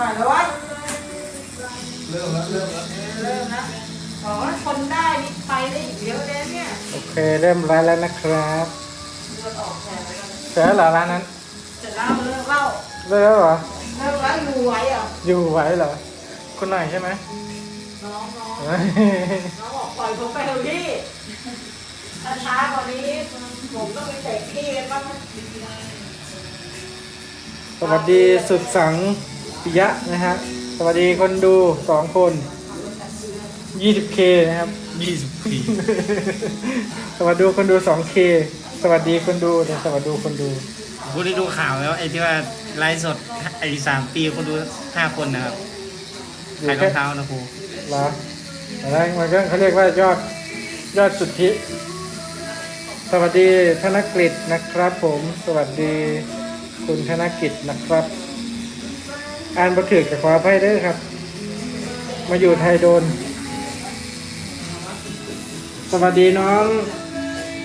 น่อยแล้ววะเริ่มแล้วเริ่มแล้วเริ่มนะบอกว่าทนได้นี่ไปได้อีกเยอะเลยเนี่ยโอเคเริ่มร้านแล้วนะครับเลือดออกแทนไปแล้วเสร็จแล้วเหรอร้านนั้นเสร็จแล้วเลิกเล่าเลิกแล้วเหรอเลิกแล้วอยู่ไว้เหรออยู่ไหวเหรอคุณหนใช่ไหมน้องน้องเฮ้ยน้องบอกปล่อยผมไปเถอะพี่ถ้าช้ากว่านี้ผมต้องไปเตะพี่กันบ้างนะ สวัสดีสุดสัง ปิยะนะฮะสวัสดีคนดูสองคน 20k นะครับ ยี่สิบปีสวัสดีคนดู 2k สวัสดีคนดูแต่สวัสดีคนดูคุณได้ดูข่าวแล้วไอ้ที่ว่าไลฟ์สดไอ้สามปีคนดูห้าคนนะครับอยู่ขายรแค่องเท้านะครูเหรออะไรมันก็เขาเรียกว่ายอดยอดสุทธิ สวัสดีธนกฤษนะครับผม สวัสดีคุณธนกิจนะครับ อ่านบันทึกกับขออภัยเด้อครับ มาอยู่ไทยโดน สวัสดีน้อง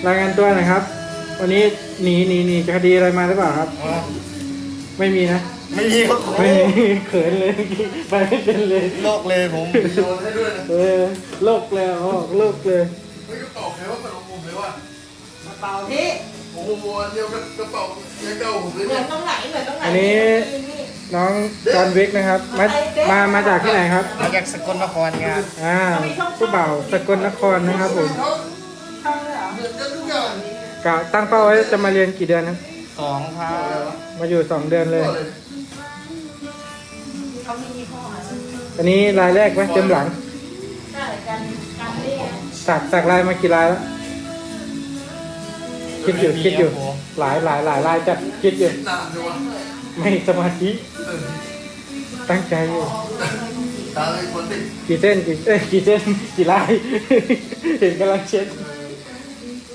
รายงานตัวหน่อยครับ วันนี้หนีหนีหนีจากคดีอะไรมาหรือเปล่าครับ ไม่มีนะไม่มีครับไม่มีเขินเลยไปไม่เป็นเลยโลกเลยผมโยนให้ด้วยนะเออโลกเลยอ๋อโลกเลยเฮ้ยกระเป๋าใครว่าเป็นของผมเลยว่ะกระเป๋าพี่โอ้โหอันเดียวกับกระเป๋าเงี้ยเก่าผมเลยเหมืเนี่อยนตรงไหนเหมือนตรงไหนอันนี้ นี่น้องจอห์นวิกนะครับ มามามาจากที่ไหนครับมาจากสกลนครครับอ่าผู้บ่าวสกลนครนะครับผมช่องเลยเหรอเหมือนกันทุกอย่างกะตั้งเป้าไว้จะมาเรียนกี่เดือนครับสองครับมาอยู่สองเดือนเลยเขามียี่ห้ออะไรอันนี้รายแรกไหมเต็มหลังใช่กันกันนี่ไงสักสักลายมากี่ลายแล้วคิดอยู่คิดอยู่หลายหลายหลายลายจัดคิดอยู่นานจังวะไม่สมาธิเออ ตั้งใจอยู่ตาเลยคนติดกี่เส้นกี่เอ้ยกี่เส้นกี่ลายเห็นกำลังเช็ด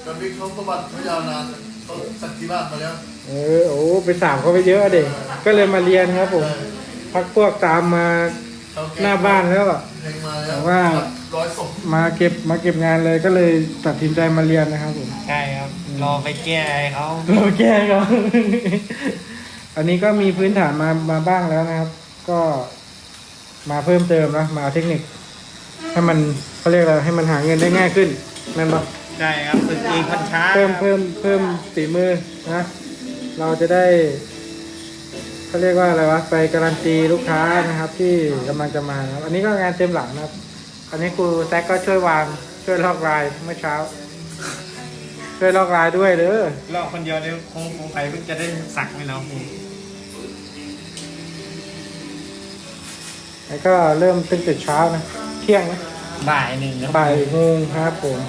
กับบิ๊กเขาประวัติเขายาวนานเขาสักที่บ้านมาแล้วเออโอ้ไปสามเขาไปเยอะเด็กก็เลยมาเรียนครับผมพักพวกตามมาเขาหน้าบ้านแล้วอะเพลงมาแล้วแต่ว่าร้อยศพมาเก็บมาเก็บงานเลยก็เลยตัดสินใจมาเรียนนะครับผมใช่ครับรอไปแก้ไอ้เขาเราแก้เขาอันนี้ก็มีพื้นฐานมามาบ้างแล้วนะครับ ก็มาเพิ่มเติมนะมาเอาเทคนิค ให้มันเขาเรียกอะไรให้มันหาเงินได้ง่ายขึ้นนั่นปะใช่ครับฝึกเองพันช้าเพิ่มครับเพิ่มเพิ่มฝีมือนะเราจะได้เขาเรียกว่าอะไรวะไปการันตีลูกค้านะครับ ที่กำลังจะมานะครับอันนี้ก็งานเต็มหลังนะครับ อันนี้ครูแซกก็ช่วยวางช่วยลอกลายเมื่อเช้า ช่วยลอกลายด้วยเด้อรอบคนเดียวเดี๋ยวคงคงไปเพิ่งจะได้สักไหมเนาะ แล้วก็เริ่มตั้งแต่เช้านะ เที่ยงนะบ่ายหนึ่งครับบ่ายโมงครับผม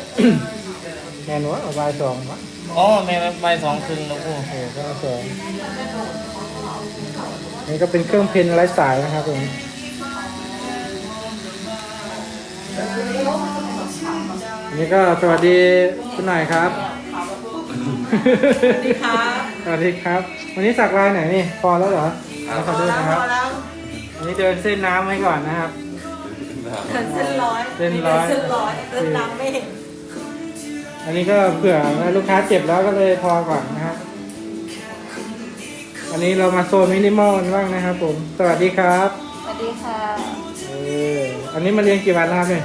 แน่นวะบ่ายสองวะอ๋อแม่บ่ายสองครึ่งแล้วครูโอ้โหก็สองนี่ก็เป็นเครื่องเพนไร้สายนะครับผมอันนี้ก็สวัสดีคุณหน่อยครับ สวัสดีครับ สวัสดีครับ วันนี้สักลายไหนนี่ พอแล้วเหรอขอพดูอแล้วนะครับพ อแล้วอันนี้เดินเส้นน้ำไว้ก่อนนะครับ เดินเส้นร้อยเส้นร้อย เส้นร้อยเส้นน้ำไม่เห็น อันนี้ก็เผื่อลูกค้าเจ็บแล้วก็เลยพอก่อนนะครับ อันนี้เรามาโซนมินิมอลกันบ้างนะครับ ผม สวัสดีครับสวัสดีค่ะเอออันนี้มาเรียนกี่วันแล้วครับเนี่ย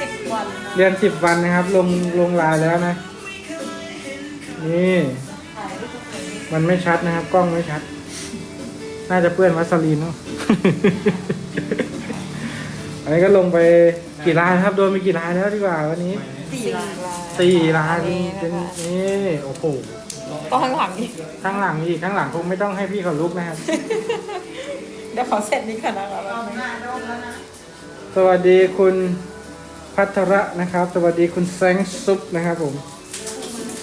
สิบวันเรียนสิบวันนะครับ ลงลงลายแล้วนะ นี่ ถ่ายรูปให้มันไม่ชัดนะครับ กล้องไม่ชัด น่าจะเปื้อนวัสลีนเนาะ อันนี้ก็ลงไปกี่ลายครับ โดนไปกี่ลายแล้วดีกว่าวันนี้สี่ลายสี่ลายนี่เป็นนะคะนี่โอ้โหก็ข้างหลังอีกข้างหลังอีกข้างหลังคงไม่ต้องให้พี่เขาลุกนะครับ เดี๋ยวขอเสร็จนี้ก่อนนะครับหน้าโดนแล้วนะสวัสดีคุณพัทระนะครับ สวัสดีคุณแซงซุปนะครับผม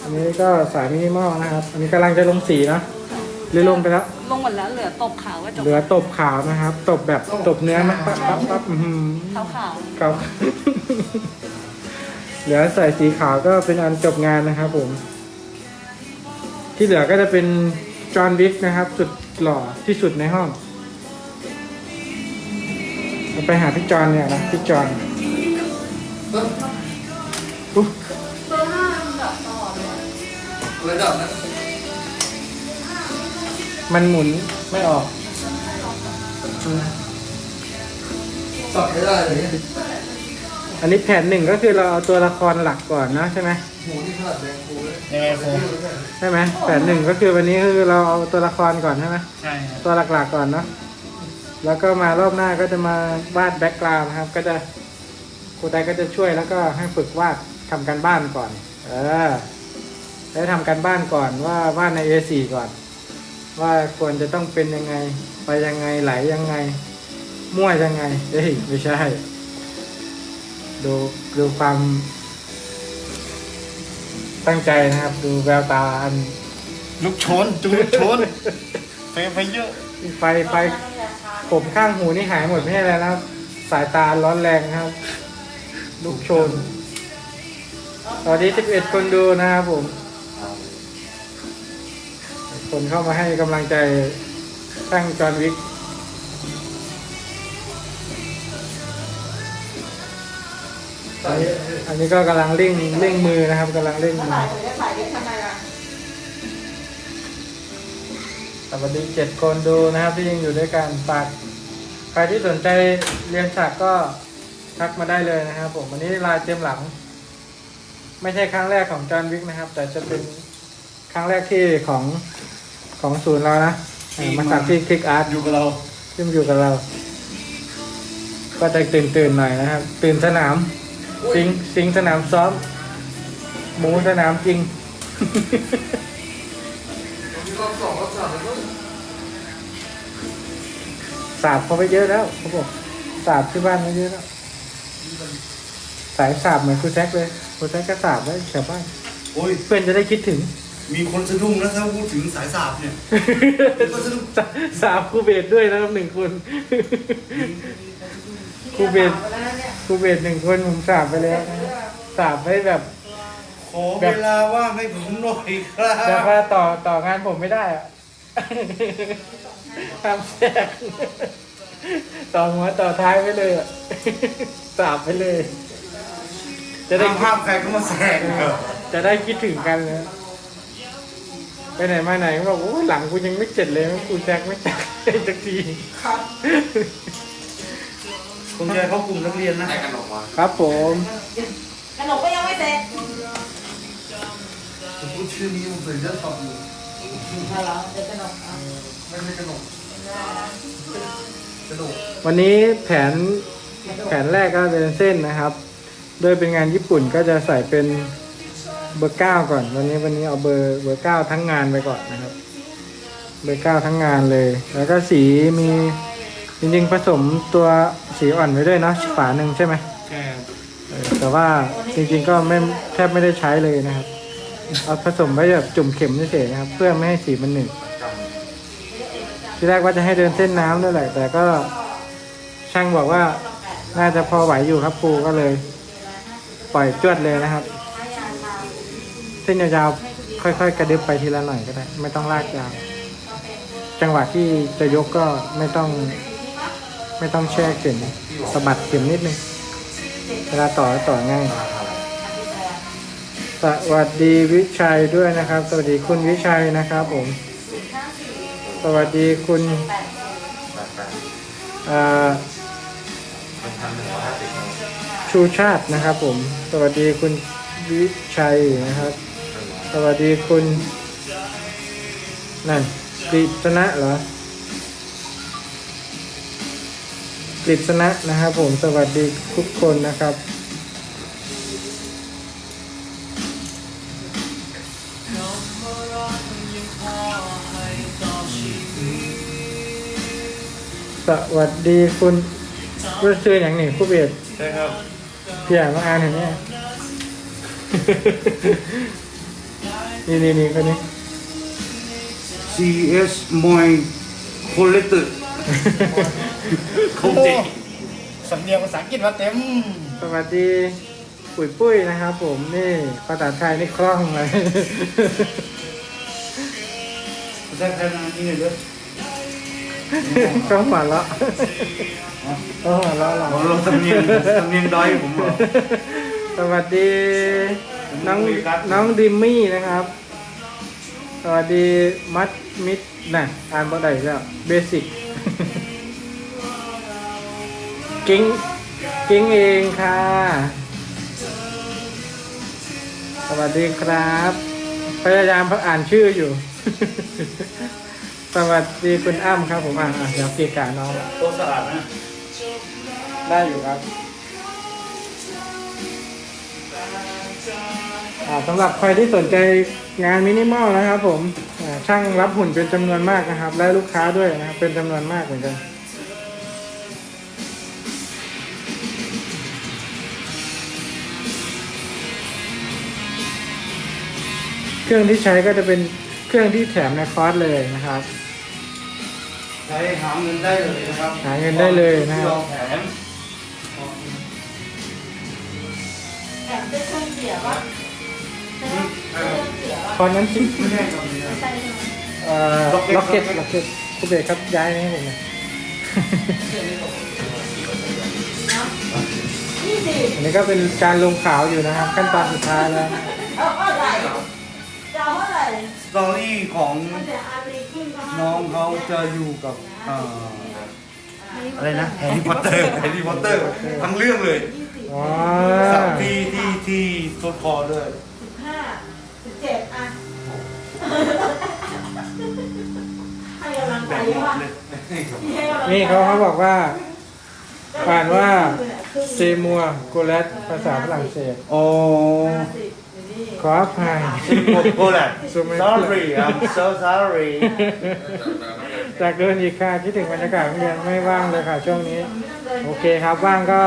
อันนี้ก็สายมินิมอลนะครับ อันนี้กำลังจะลงสีนะ หรือลงไปแล้ว ลงหมดแล้วเหลือตบขาวก็จบเหลือตบขาวนะครับ ตบแบบตบเนื้อนะปั๊บปั๊บปั๊บอื้อหือขาวขาวขาวเหลือใส่สีขาวก็เป็นอันจบงานนะครับผม ที่เหลือก็จะเป็นจอห์นวิกนะครับ สุดหล่อที่สุดในห้องเราไปหาพี่จอห์นเนี่ยนะพี่จอห์นอุ๊ยระดับนั้น มันหมุนไม่ออกเสับไม่ได้เลยเนี่ยอันนี้แผนหนึ่งก็คือเราเอาตัวละครหลักก่อนนะใช่ไหมหมูนี่ขนาดแดงฟูเลยยังไงครูใช่ไหมแผนหนึ่งก็คือวันนี้คือเราเอาตัวละครก่อนใช่ไหมใช่ครับตัวหลักๆก่อนเนาะแล้วก็มารอบหน้าก็จะมาวาดแบ็กกราวน์ครับ ก็จะครูไตก็จะช่วยแล้วก็ให้ฝึกวาดทำการบ้านก่อน เออได้ทำการบ้านก่อนว่าวาดใน A4 ก่อน ว่าควรจะต้องเป็นยังไง ไปยังไงไหลยังไง มั่วยังไงเฮ้ยไม่ใช่ ดูดูความตั้งใจนะครับ ดูแววตาอันลูกชนจุลูกชนเฟไปเยอะ ไฟไฟผมข้างหูนี่หายหมดไม่ใช่แล้วนะครับ สายตาร้อนแรงนะครับ ลูกโชน ตอนนี้11คนดูนะครับผม คนเข้ามาให้กำลังใจตั้งจอห์นวิกอันนี้อันนี้ก็กำลังเร่งเร่งมือนะครับกำลังเร่งมืถ่าอยผมจะถ่ายเด็กทำไมล่ะสวัสดีเจ็ดคนดูนะครับที่ยังอยู่ด้วยกันฝากใครที่สนใจเรียนสักก็ทักมาได้เลยนะครับผมวันนี้ลายเต็มหลัง ไม่ใช่ครั้งแรกของจอห์นวิกนะครับ แต่จะเป็น ครั้งแรกที่ของของศูนย์เรานะเออมาสักที่คลิกอาร์ตอยู่กับเราที่มาอยู่กับเรา ก็จะตื่นตื่นๆหน่อยนะครับ ตื่นสนาม สิงสิงสนามซ้อม หมูสนามจริง มีรอบสองรอบสามแล้วก็สาบเขาไปเยอะแล้วเขาบอกสาบที่บ้านมาเยอะแล้วสายสาบเหมือนครูแซกเลยครูแซกก็สาบไว้แถวบ้านโอ้ยเพื่อนจะได้คิดถึง มีคนสะดุ้งนะถ้าพูดถึงสายสาบเนี่ยมีคนสะดุ้งสาสาบครูเบสด้วยนะครับหนึ่งคน ครูเบสไปแล้วเนี่ยครูเบสหนึ่งคนผมสาบไปแล้วนะสาบให้แบบ ขอเวลาว่างให้ผมหน่อยครัแบบบว่าต่อต่องานผมไม่ได้อะทำแทรกต่อหัวต่อท้ายไปเลยอะสาบไปเลย จะได้ห้ามห้ามใครก็มาแซงเถอะจะได้คิดถึงกันนะ ไปไหนมาไหนก็บอกโอ้ยหลังกูยังไม่เสร็จเลยกูแจ็คไม่จักได้สักทีครับคุณยายเขากลุ่มนักเรียนนะครับผมขนมก็ยังไม่เสร็จผมพูดชื่อนี้ผมเคยจะสับอยู่ถ้าเราเด็กขนมอะไม่ใช่ขนมกระดูกวันนี้แผนแผนแรกก็เป็นเส้นนะครับ โดยเป็นงานญี่ปุ่นก็จะใส่เป็น เบอร์เก้าก่อน วันนี้วันนี้เอาเบอร์เบอร์เก้าทั้งงานไปก่อนนะครับ เบอร์เก้าทั้งงานเลย แล้วก็สีมีจริงๆผสมตัวสีอ่อนไว้ด้วยเนาะฝาหนึ่งใช่ไหมใช่ครับเออแต่ว่าจริงๆก็ไม่แทบไม่ได้ใช้เลยนะครับ เอาผสมไว้แบบจุ่มเข็มเฉยๆนะครับ เพื่อไม่ให้สีมันหนึบทีแรกว่าจะให้เดินเส้นน้ำด้วยแหละ แต่ก็ช่างบอกว่าน่าจะพอไหวอยู่ครับครูก็เลย ปล่อยจวดเลยนะครับ เส้นยาวๆค่อย ๆ กระดึบไปทีละหน่อยก็ได้ ไม่ต้องลากยาว จังหวะที่จะยกก็ไม่ต้อง ไม่ต้องแช่เข็มสะบัดเข็มนิดนึงเวลาต่อต่อง่ายสวัสดีวิชัยด้วยนะครับ สวัสดีคุณวิชัยนะครับผม สวัสดีคุณชูชาตินะครับผม สวัสดีคุณวิชัยนะครับ วัสดีคุณ นั่นกฤษณะเหรอกฤษณะนะครับผมสวัสดีทุกคนนะครับสวัสดีคุณรู้ชื่ออย่างหนึ่งผู้เบียดใช่ครับพี่อ่านมาอ่านเห็นไหม นี่นี่นี่คนนี้ CS มอยโคเลตเตอร์คงเจ๋งสำเนียงภาษาอังกฤษมาเต็ม สวัสดีปุ๋ยปุ้ยนะครับผมนี่ภาษาไทยนี่คล่องเลยภาษาไทยมาที่ไหนด้วยก็หัวเราะก็หัวเราะเราผมลงสำเนียงสำเนียงดอยผมเหรอสวัสดี น้องน้องดิมมี่นะครับ สวัสดีมัดมิดน่ะอ่านบ่ได้แล้วเบสิกกิ้งกิ้งเองค่ะ สวัสดีครับ พยายามอ่านชื่ออยู่ สวัสดีคุณอ้ำครับผมอะเดี๋ยวเกียกาน้องโตสะอาดนะ ได้อยู่ครับ สำหรับใครที่สนใจงานมินิมอลนะครับ ผมอ่าช่างรับหุ่นเป็นจำนวนมากนะครับ และลูกค้าด้วยนะครับเป็นจำนวนมากเหมือนกันเครื่องที่ใช้ก็จะเป็นเครื่องที่แถมในคอร์สเลยนะครับ ใช้หาเงินได้เลยนะครับ หาเงินได้เลยนะครับ ช่ไหมเครื่องเสียวะคอร์สนั้นสิไม่ใช่ครับนี่นะใช่ไหมเอ่อล็อกเก็ตล็อกเก็ตคุณเบรกครับย้ายให้ผมหน่อยนี่สิอันนี้ก็เป็นการลงขาวอยู่นะครับ ขั้นตอนสุดท้ายแล้วเอาเท่าไหร่จะเอาเท่าไหร่สตอรี่ของมันจะอารีขึ้นก็ห้าน้องเขาจะอยู่กับเอ่ออะไรนะแฮร์รี่พอตเตอร์แฮร์รี่พอตเตอร์ทั้งเรื่องเลยอ๋อ สับที่ที่ที่ต้นคอด้วย นี่เขาเขาบอกว่าอ่านว่าเซมัวโกเลตภาษาฝรั่งเศส โอ้ขออภัย โกแลต sorry I'm so sorry จากเดินอีกค่ะคิดถึงบรรยากาศโรงเรียนไม่ว่างเลยค่ะช่วงนี้ โอเคครับว่างก็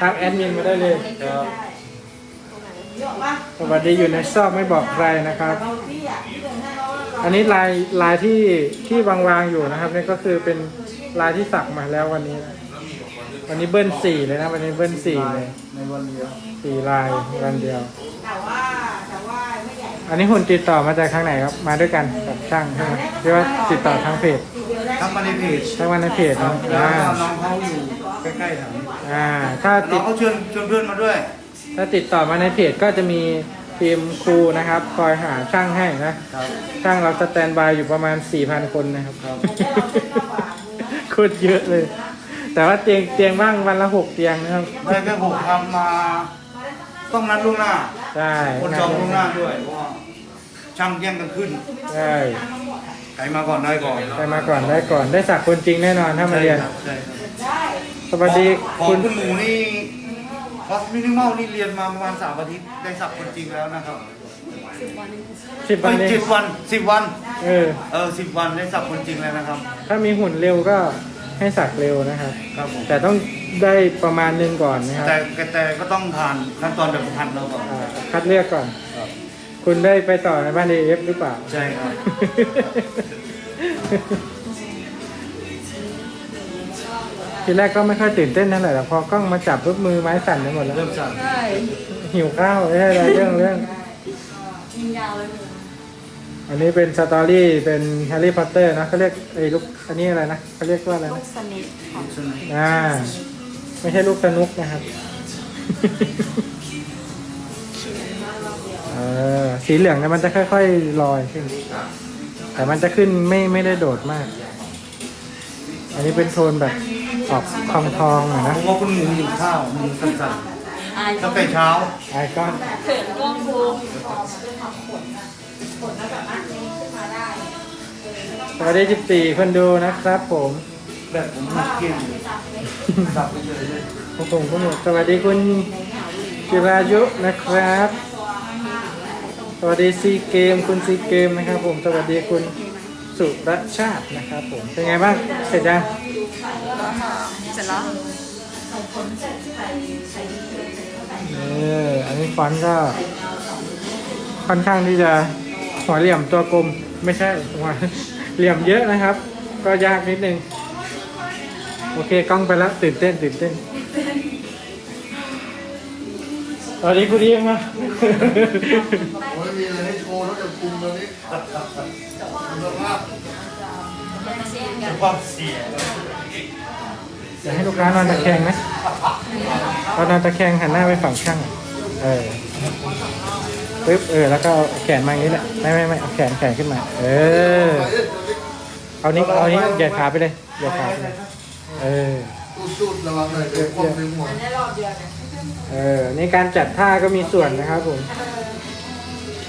ทักแอดมินมาได้เลยครับสวัสดีอยู่ในซอกไม่บอกใครนะครับ อันนี้ลายลายที่ที่วางวางๆอยู่นะครับนี่ก็คือเป็นลายที่สักมาแล้ววันนี้นะวันนี้เบิ้ลสี่เลยนะวันนี้เบิ้ลสี่เลยในวันเดียวสี่ลายวันเดียวแต่ว่าแต่ว่าไม่ใหญ่อันนี้หุ่นติดต่อมาจากทางไหนครับ มาด้วยกันกับช่างใช่ไหมหรือว่าติดต่อทางเพจทั้งมาในเพจทางวันในเพจครัเนาะบแล้วอ่าก็น้องเขาอยู่ใกล้ๆแถวนี้อ่า ถ้าน้ติองดเขาชวนชวนเพื่อนมาด้วย ถ้าติดต่อมาในเพจก็จะมี ทีมครูนะครับ คอยหาช่างให้นะ ครับ ช่างเราสแตนบายอยู่ประมาณ 4,000 คนนะครับโคตรเยอะเลย แต่ว่าเตียงเตียงว่างวันละหกเตียงนะครับได้แค่ผมทำมา ต้องนัดล่วงหน้า ใช่คนจองล่วงหน้าด้วยเพราะว่าช่างแย่งกันขึ้นใช่ใครมาก่อนได้ก่อนไปมาก่อนได้ก่อนได้สักคนจริงแน่นอนถ้ามาเรียน ใช่ครับใช่ครับสวัสดีของคุณคุณหมูนี่ คอสมินิมอลนี่เรียนมาประมาณสามอาทิตย์ได้สับคนจริงแล้วนะครับสิบวันเอ้ยเองเจ็ดวันสิบวัน เออ เออสิบวันได้สับคนจริงแล้วนะครับ ถ้ามีหุ่นเร็วก็ให้สักเร็วนะครับ ครับผม แต่ต้องได้ประมาณหนึงก่อนนะครับแต่แต่ก็ต้องผ่านขั้นตอนแบบทันเราก่อนอ่าคัดเลือกก่อน ครับคุณได้ไปต่อในบ้านเอฟหรือเปล่า ใช่ครับ ทีแรกก็ไม่ค่อยตื่นเต้นนั่นแหละแต่พอกล้องมาจับปุ๊บมือไม้สั่นไปหมดแล้วเริ่มสั่นใช่หิวข้าวไม่ใช่อะไรเรื่องเรื่องยิงยาวเลยอันนี้เป็นสตอรี่เป็นแฮร์รี่พอตเตอร์นะเขาเรียกไอ้ลูกอันนี้อะไรนะเขาเรียกว่าอะไรลูนะกสนิทอ่า ไม่ใช่ลูกสนุกนะครับ เออสีเหลืองเนี่ยมันจะค่อยๆลอยขึ้น แต่มันจะขึ้นไม่ไม่ได้โดดมาก อันนี้เป็นโทนแบบออกทองทองๆหน่อยผนะมว่าคุณหมูหิวข้าวมือสั่นอายๆตั้งแต่เช้าไอคอนเขินกล้องบูมออกมาด้วยความขนนะขนแล้วแบบนั้นนี้ขึ้นมาได้สวัสดี14คนดูนะครับผมแบบผมไม่เก่งสับไปเลยเลยผมผมก็หมดสวัสดีคุณจิรายุนะครับ สวัสดีซีเกมคุณซีเกมนะครับผม สวัสดีคุณ สุรชาตินะครับผม เป็นไงบ้าง เสร็จยังเสร็จแล้วเอออันนี้ฟอนต์ก็ ค่อนข้างที่จะหัวเหลี่ยมตัวกลมไม่ใช่หัวเหลี่ยมเยอะนะครับ ก็ยากนิดนึง โอเคกล้องไปแล้วตื่นเต้นตื่นเต้นตอนนี้คุณเรียกมาผมไม่มีอะไรให้โชว์นอกจากคุมตอนนี้ คุณภาพความเสี่ยงจะให้ลูกค้านอนตะแคงไหมเรานอนตะแคงหันหน้าไปฝั่งช่างอะเออปึ๊บเออแล้วก็เอาแขนมาอย่างนี้แหละไม่ไม่ไม่เอาแขนแขนขึ้นมา เออ เอานี้เอานี้เหยียดขาไปเลยเหยียดขาไปเลยเออตู้จุดระวังหน่อยเดี๋ยวควบดึงหัวอันนี้รอบเดียวนะเออนี่การจัดท่าก็มีส่วนนะครับผม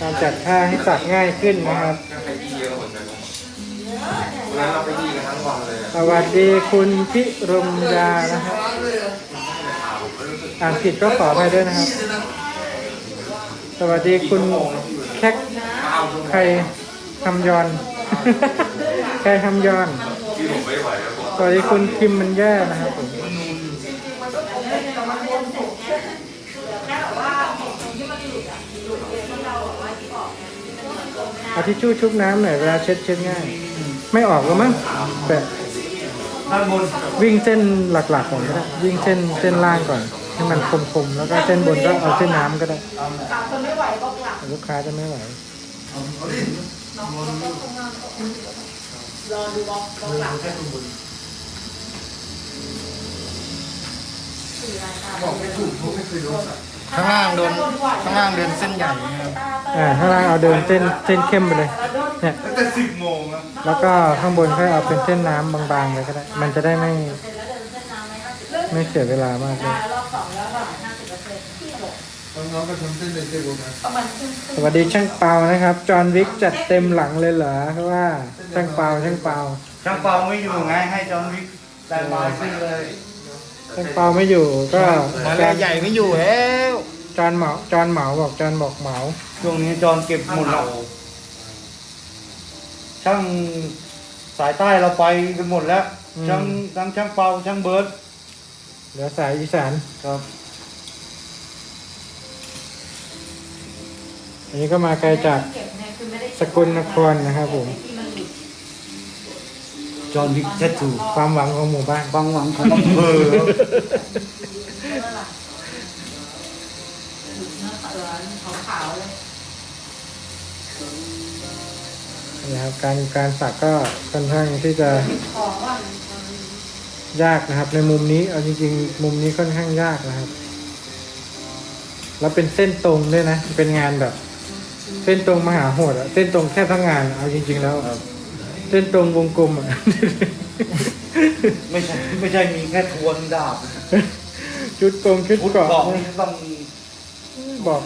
การจัดท่าให้สักง่ายขึ้นนะครับใครที่เยอะกว่าจะลงวันนั้นเราไปยี่กันทั้งวันเลยสวัสดีคุณพิรมยานะครับอ่านผิดก็ขออภัยด้วยนะครับ สวัสดีคุณแคกใครคำยอน ใครคำยอน สวัสดีคุณคิมมันแย่นะครับผม เอาทิชชู่ชุบน้ำหน่อยเวลาเช็ดเช็ดง่าย ไม่ออกแล้วมั้งแต่ด้านบนวิ่งเส้นหลักๆก่อนก็ได้วิ่งเส้นเส้นล่างก่อนให้มันคมๆแล้วก็เส้นบนก็เอาเส้นน้ำก็ได้กลับคนไม่ไหวก็กลับลูกค้าจะไม่ไหวเอาดิรอดูบล็อกบล็อกหลังบอกไม่ถูกเพราะไม่เคยโดนสัตว์ ข้างล่างโดนข้างล่างเดินเส้นใหญ่นะครับอ่าข้างล่างเอาเดินเส้นเส้นเข้มไปเลย เนี่ย ตั้งแต่สิบโมงนะแล้วก็ข้างบนค่อยเอาเป็นเส้นน้ำบางๆเลยก็ได้ มันจะได้ไม่ไม่เสียเวลามากเลยรอบสองแล้วแบบห้าสิบเปอร์เซ็นต์ที่หกน้องๆก็ทำเส้นในเทปนะประมาณครึ่งสวัสดีช่างเปานะครับ จอห์นวิกจัดเต็มหลังเลยเหรอเพราะว่าช่างเปาช่างเปา ช่างเปาไม่อยู่ไงให้จอห์นวิกแต่งมาขึ้นเลย ช่างเปาไม่อยู่ก็หมอจเรืออห์นใหญ่ไม่อยู่แล้วจอห์นเหมาจอห์นเหมาบอกจอห์นบอกเหมา ช่วงนี้จอห์นเก็บหมดแล้วช่างสายใต้เราไปกันหมดแล้วช่างทั้งช่างเปาช่างเบิร์ดเหลือสายอีสานครับอันนี้ก็มาไกลจากเก็บเนี่ยคือไม่ได้สกลนครนะครับผมที่มันหลุด จอห์นวิกเททูความหวังของหมู่บ้านบางหวังของอำเภอหลุดเนื้ออขาวๆเลยนะครับการการสักก็ค่อนข้างที่จะยากนะครับ ในมุมนี้เอาจริงๆ มุมนี้ค่อนข้างยากนะครับ แล้วเป็นเส้นตรงด้วยนะ เป็นงานแบบ เส้นตรงมหาโหดอะเส้นตรงแค่ทั้งงาน เอาจริง ๆ แล้ว เส้นตรงวงกลมอะไม่ใช่ไม่ใช่มีแค่ทวนดาบชุดกงชุดพุทธเกราะบอกนี่ต้องบอก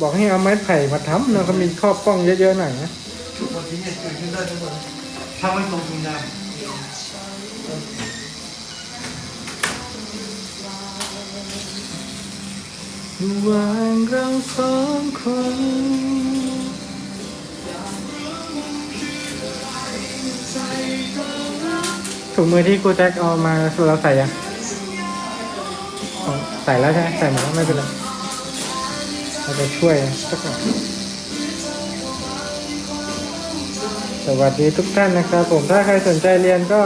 บอกให้เอาไม้ไผ่มาทำเนาะเขามีครอบป้องเยอะๆหน่อยนะทุกวันที่เกิดขึ้นได้ทั้งหมดถ้าไม่ตรงทุนดาบวางเราสองคน ถุงมือที่กูแจ็คเอามาเราใส่ยังอ๋อใส่แล้วใช่ไหมใส่หมดแล้วไม่เป็นไรเราจะช่วยสักหน่อยสวัสดีทุกท่านนะครับผมถ้าใครสนใจเรียนก็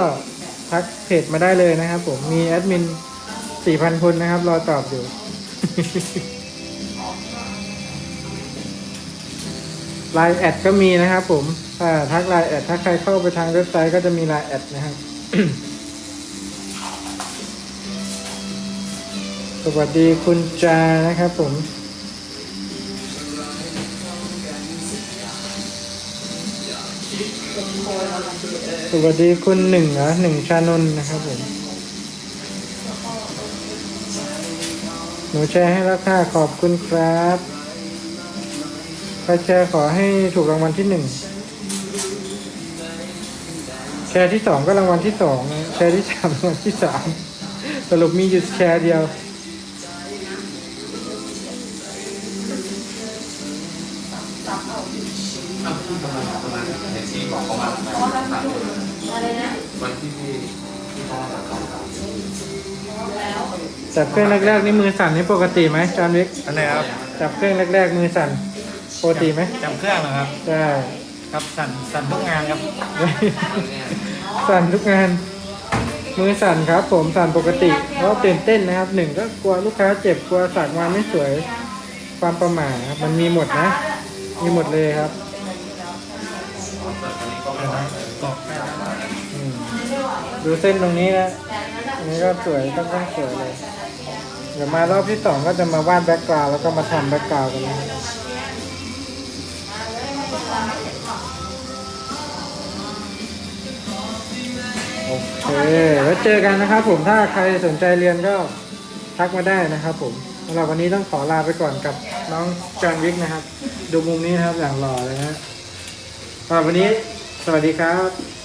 ทักเพจมาได้เลยนะครับผมมีแอดมิน4,000 คนนะครับ รอตอบอยู่ ไลน์แอดก็มีนะครับผมถ้าทักไลน์แอดถ้าใครเข้าไปทางเว็บไซต์ก็จะมีไลน์แอดนะครับ สวัสดีคุณจานะครับผมสวัสดีคุณหนึ่งเหรอหนึ่งชานนนะครับผม หนูแชร์ให้แล้วค่ะขอบคุณครับ ครแชร์ขอให้ถูกรางวัลที่หนึ่งแชร์ที่สองก็รางวัลที่สองนะแชร์ที่สามรางวัลที่สามสรุปมีอยู่แชร์เดียวอะไรนะจับเครื่องแรกๆนี่มือสั่นนี่ปกติไหมจานวิกอันไหนครับจับเครื่องแรกๆมือสั่น ปกติไหมจำเครื่องนะครับ ใช่ ครับสั่นสั่นทุกงานครับ สั่นทุกงาน มือสั่นครับ ผมสั่นปกติเพราะตื่นเต้นนะครับหนึ่งก็กลัวลูกค้าเจ็บกลัวสักงานไม่สวย ความประหม่าครับมันมีหมดนะ มีหมดเลยครับอืมดูเส้นตรงนี้นะอันนี้ก็สวยต้องต้องสวยเลย เดี๋ยวมารอบที่สองก็จะมาวาดแบ็กกราวด์แล้วก็มาทำแบ็กกราวด์กันนะ โอเคแล้วเจอกันนะครับผมถ้าใครสนใจเรียนก็ทักมาได้นะครับผมสำหรับวันนี้ต้องขอลาไปก่อนกับน้องจอห์นวิกนะครับ ดูมุมนี้นะครับอย่างหล่อเลยนะสำหรับวันนี้สวัสดีครับ